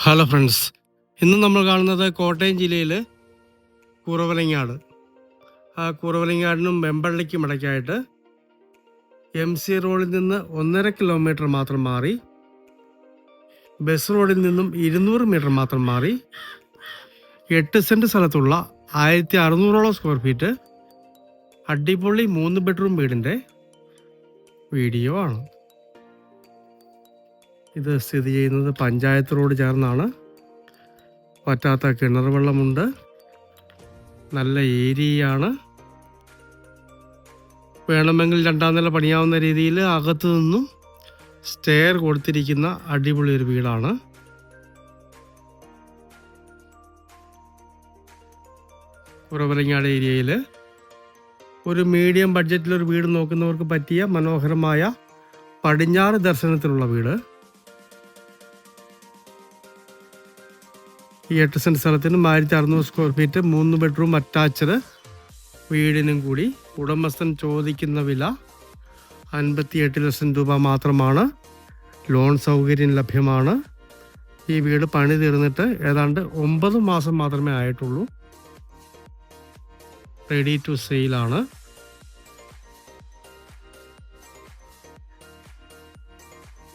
Hello friends ഇന്ന് നമ്മൾ കാണുന്നത് കോട്ടയം ജില്ലയിൽ കുറവലങ്ങാട്. ആ കുറവലങ്ങാടിനും വെമ്പള്ളിക്കും ഇടയ്ക്കായിട്ട് എം സി റോഡിൽ നിന്ന് ഒന്നര കിലോമീറ്റർ മാത്രം മാറി ബസ് റോഡിൽ നിന്നും ഇരുന്നൂറ് മീറ്റർ മാത്രം മാറി എട്ട് സെന്റ് സ്ഥലത്തുള്ള ആയിരത്തി അറുന്നൂറോളം സ്ക്വയർ ഫീറ്റ് അടിപൊളി മൂന്ന് ബെഡ്റൂം വീടിന്റെ വീഡിയോ ആണ്. ഇത് സ്ഥിതി ചെയ്യുന്നത് പഞ്ചായത്ത് റോഡ് ചേർന്നാണ്. പറ്റാത്ത കിണർ വെള്ളമുണ്ട്. നല്ല ഏരിയയാണ്. വേണമെങ്കിൽ രണ്ടാം നില പണിയാവുന്ന രീതിയിൽ അകത്തു നിന്നും സ്റ്റെയർ കൊടുത്തിരിക്കുന്ന അടിപൊളി ഒരു വീടാണ്. കുറവലങ്ങാട് ഏരിയയിൽ ഒരു മീഡിയം ബഡ്ജറ്റിലൊരു വീട് നോക്കുന്നവർക്ക് പറ്റിയ മനോഹരമായ പടിഞ്ഞാറ് ദർശനത്തിലുള്ള വീട്. ഈ എട്ട് സെന്റ് സ്ഥലത്തിനും ആയിരത്തി അറുന്നൂറ് സ്ക്വയർ ഫീറ്റ് മൂന്ന് ബെഡ്റൂം അറ്റാച്ച്ഡ് വീടിനും കൂടി. ഉടമസ്ഥൻ ചോദിക്കുന്ന വില അൻപത്തി എട്ട് ലക്ഷം രൂപ മാത്രമാണ്. ലോൺ സൗകര്യം ലഭ്യമാണ്. ഈ വീട് പണി തീർന്നിട്ട് ഏതാണ്ട് ഒമ്പത് മാസം മാത്രമേ ആയിട്ടുള്ളൂ. റെഡി ടു സെയിലാണ്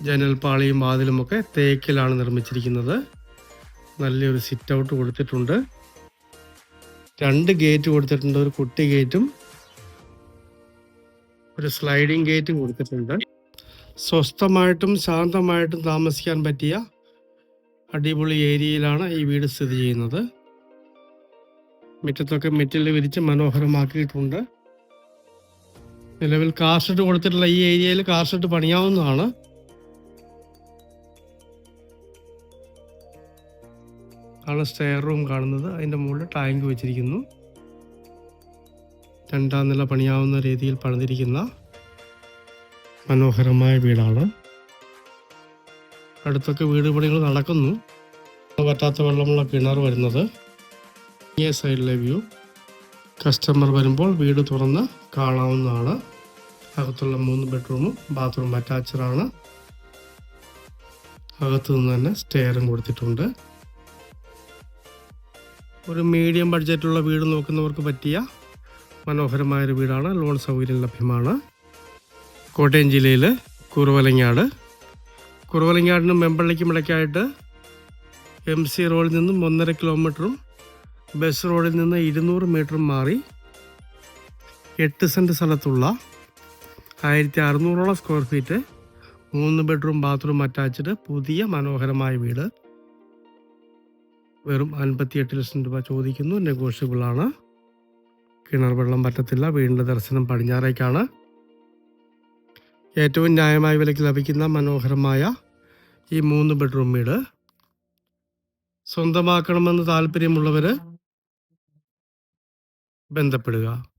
ജനൽപ്പാളിയും വാതിലുമൊക്കെ തേക്കിലാണ് നിർമ്മിച്ചിരിക്കുന്നത്. നല്ലൊരു സിറ്റ് ഔട്ട് കൊടുത്തിട്ടുണ്ട്. രണ്ട് ഗേറ്റ് കൊടുത്തിട്ടുണ്ട്. ഒരു കുട്ടി ഗേറ്റും ഒരു സ്ലൈഡിംഗ് ഗേറ്റും കൊടുത്തിട്ടുണ്ട്. സ്വസ്ഥമായിട്ടും ശാന്തമായിട്ടും താമസിക്കാൻ പറ്റിയ അടിപൊളി ഏരിയയിലാണ് ഈ വീട് സ്ഥിതി ചെയ്യുന്നത്. മുറ്റത്തൊക്കെ മെറ്റിൽ വിരിച്ച് മനോഹരമാക്കിയിട്ടുണ്ട്. നിലവിൽ കാർ ഷെഡ് കൊടുത്തിട്ടുള്ള ഈ ഏരിയയിൽ കാർ ഷെഡ് പണിയാവുന്നതാണ്. ആണ് സ്റ്റെയർ റൂം കാണുന്നത്. അതിന്റെ മുകളിൽ ടാങ്ക് വെച്ചിരിക്കുന്നു. രണ്ടാം നില പണിയാവുന്ന രീതിയിൽ പണിതിരിക്കുന്ന മനോഹരമായ വീടാണ്. അടുത്തൊക്കെ വീട് പണികൾ നടക്കുന്നു. പറ്റാത്ത വെള്ളമുള്ള കിണർ വരുന്നത്. ഈ സൈഡിലെ വ്യൂ കസ്റ്റമർ വരുമ്പോൾ വീട് തുറന്ന് കാണാവുന്നതാണ്. അകത്തുള്ള മൂന്ന് ബെഡ്റൂമും ബാത്റൂം അറ്റാച്ചഡാണ് അകത്തു നിന്ന് തന്നെ സ്റ്റെയറും കൊടുത്തിട്ടുണ്ട്. ഒരു മീഡിയം ബഡ്ജറ്റുള്ള വീട് നോക്കുന്നവർക്ക് പറ്റിയ മനോഹരമായൊരു വീടാണ്. ലോൺ സൗകര്യം ലഭ്യമാണ്. കോട്ടയം ജില്ലയിൽ കുറുവലങ്ങാട്. കുറുവലങ്ങാടിനും മെമ്പള്ളിക്കും ഇടയ്ക്കായിട്ട് എം സി റോഡിൽ നിന്നും ഒന്നര കിലോമീറ്ററും ബസ് റോഡിൽ നിന്ന് ഇരുന്നൂറ് മീറ്ററും മാറി എട്ട് സെന്റ് സ്ഥലത്തുള്ള ആയിരത്തി അറുന്നൂറോളം സ്ക്വയർ ഫീറ്റ് മൂന്ന് ബെഡ്റൂം ബാത്റൂം അറ്റാച്ച്ഡ് പുതിയ മനോഹരമായ വീട്. വെറും അൻപത്തിയെട്ട് ലക്ഷം രൂപ ചോദിക്കുന്നു. നെഗോഷ്യബിൾ ആണ് കിണർ വെള്ളം പറ്റത്തില്ല. വീടിന്റെ ദർശനം പടിഞ്ഞാറേക്കാണ്. ഏറ്റവും ന്യായമായ വിലയ്ക്ക് ലഭിക്കുന്ന മനോഹരമായ ഈ മൂന്ന് ബെഡ്റൂം വീട്. സ്വന്തമാക്കണമെന്ന് താല്പര്യമുള്ളവർ ബന്ധപ്പെടുക.